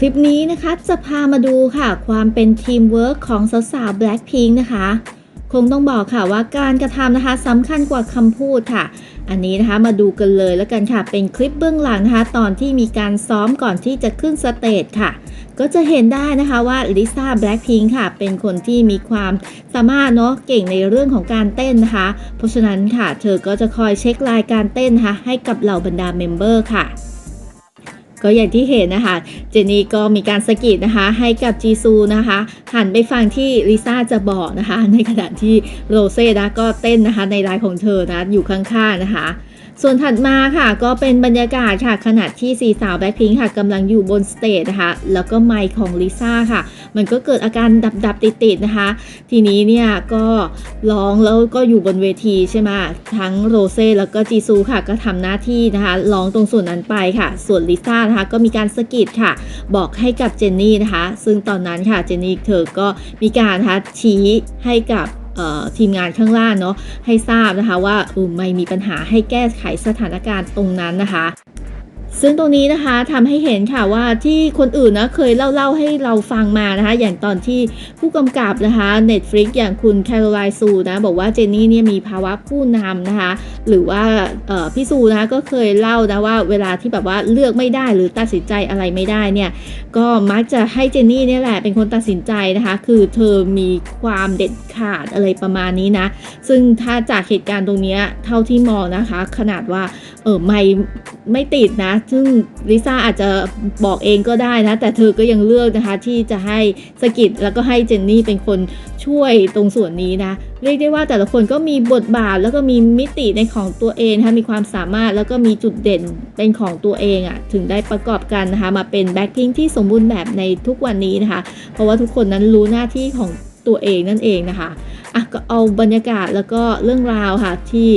คลิปนี้นะคะจะพามาดูค่ะความเป็นทีมเวิร์กของสาวๆ Blackpink นะคะ คงต้องบอกค่ะว่าการกระทำนะคะสำคัญกว่าคำพูดค่ะ อันนี้นะคะมาดูกันเลยแล้วกันค่ะ เป็นคลิปเบื้องหลังนะคะ ตอนที่มีการซ้อมก่อนที่จะขึ้นสเตจค่ะ ก็จะเห็นได้นะคะว่าลิซ่าแบล็ k พิงค่ะ เป็นคนที่มีความสามารถเนาะเก่งในเรื่องของการเต้นนะคะ เพราะฉะนั้นค่ะ เธอก็จะคอยเช็ครายการเต้นนะคะให้กับเหล่าบรรดาเมมเบอร์ค่ะ ก็อย่างที่เห็นนะคะ เจนนี่ก็มีการสะกิดนะคะ ให้กับจีซูนะคะ หันไปฟังที่ลิซ่าจะบอกนะคะ ในขณะที่โรเซ่นะก็เต้นนะคะในไลน์ของเธอนะอยู่ข้างๆนะคะส่วนถัดมาค่ะก็เป็นบรรยากาศค่ะขณะที่สีสาวแบล็คพิงค่ะกำลังอยู่บนสเตจนะคะแล้วก็ไมค์ของลิซ่าค่ะ มันก็เกิดอาการดับๆติดๆนะคะ ทีนี้เนี่ยก็ร้องแล้วก็อยู่บนเวทีใช่ไหมทั้งโรเซ่แล้วก็จีซูค่ะก็ทำหน้าที่นะคะร้องตรงส่วนนั้นไปค่ะ ส่วนลิซ่านะคะก็มีการสะกิดค่ะ บอกให้กับเจนนี่นะคะ ซึ่งตอนนั้นค่ะเจนนี่เธอก็มีการนะคะชี้ให้กับทีมงานข้างล่างเนาะให้ทราบนะคะว่าอไม่มีปัญหาให้แก้ไขสถานการณ์ตรงนั้นนะคะ ซึ่งตรงนี้นะคะทำให้เห็นค่ะว่าที่คนอื่นนะเคยเล่าเล่าให้เราฟังมานะคะ อย่างตอนที่ผู้กำกับนะคะ Netflix อย่างคุณแคโรไลน์ซูนะบอกว่าเจนนี่เนี่ยมีภาวะผู้นำนะคะ หรือว่าพี่ซูนะะก็เคยเล่านะว่าเวลาที่แบบว่าเลือกไม่ได้หรือตัดสินใจอะไรไม่ได้เนี่ยก็มักจะให้เจนนี่เนี่ยแหละเป็นคนตัดสินใจนะคะ คือเธอมีความเด็ดขาดอะไรประมาณนี้นะ ซึ่งถ้าจากเหตุการณ์ตรงนี้เท่าที่มองนะคะ ขนาดว่าเออไม่ไม่ติดนะ ซึ่งลิซ่าอาจจะบอกเองก็ได้นะ แต่เธอก็ยังเลือกนะคะที่จะให้สกิดแล้วก็ให้เจนนี่เป็นคนช่วยตรงส่วนนี้นะ เรียกได้ว่าแต่ละคนก็มีบทบาทแล้วก็มีมิติในของตัวเองนะคะมีความสามารถแล้วก็มีจุดเด่นเป็นของตัวเองอะ่ะถึงได้ประกอบกันนะคะมาเป็นแบ็คพิงที่สมบูรณ์แบบในทุกวันนี้นะคะ เพราะว่าทุกคนนั้นรู้หน้าที่ของตัวเองนั่นเองนะคะอะก็เอาบรรยากาศแล้วก็เรื่องราวค่ะที่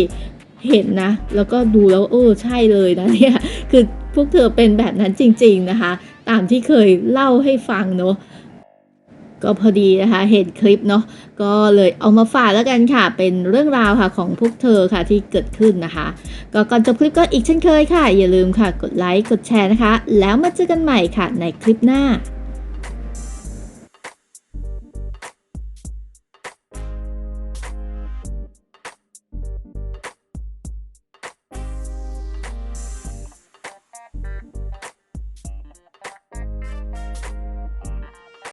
เห็นนะ แล้วก็ดูแล้วเออใช่เลยนะเนี่ยคือพวกเธอเป็นแบบนั้นจริง ๆนะคะ ตามที่เคยเล่าให้ฟังเนาะก็พอดีนะคะเห็นคลิปเนาะก็เลยเอามาฝากแล้วกันค่ะ เป็นเรื่องราวค่ะของพวกเธอค่ะที่เกิดขึ้นนะคะ ก็ก่อนจบคลิปก็อีกเช่นเคยค่ะ อย่าลืมค่ะ กดไลค์กดแชร์นะคะ แล้วมาเจอกันใหม่ค่ะในคลิปหน้า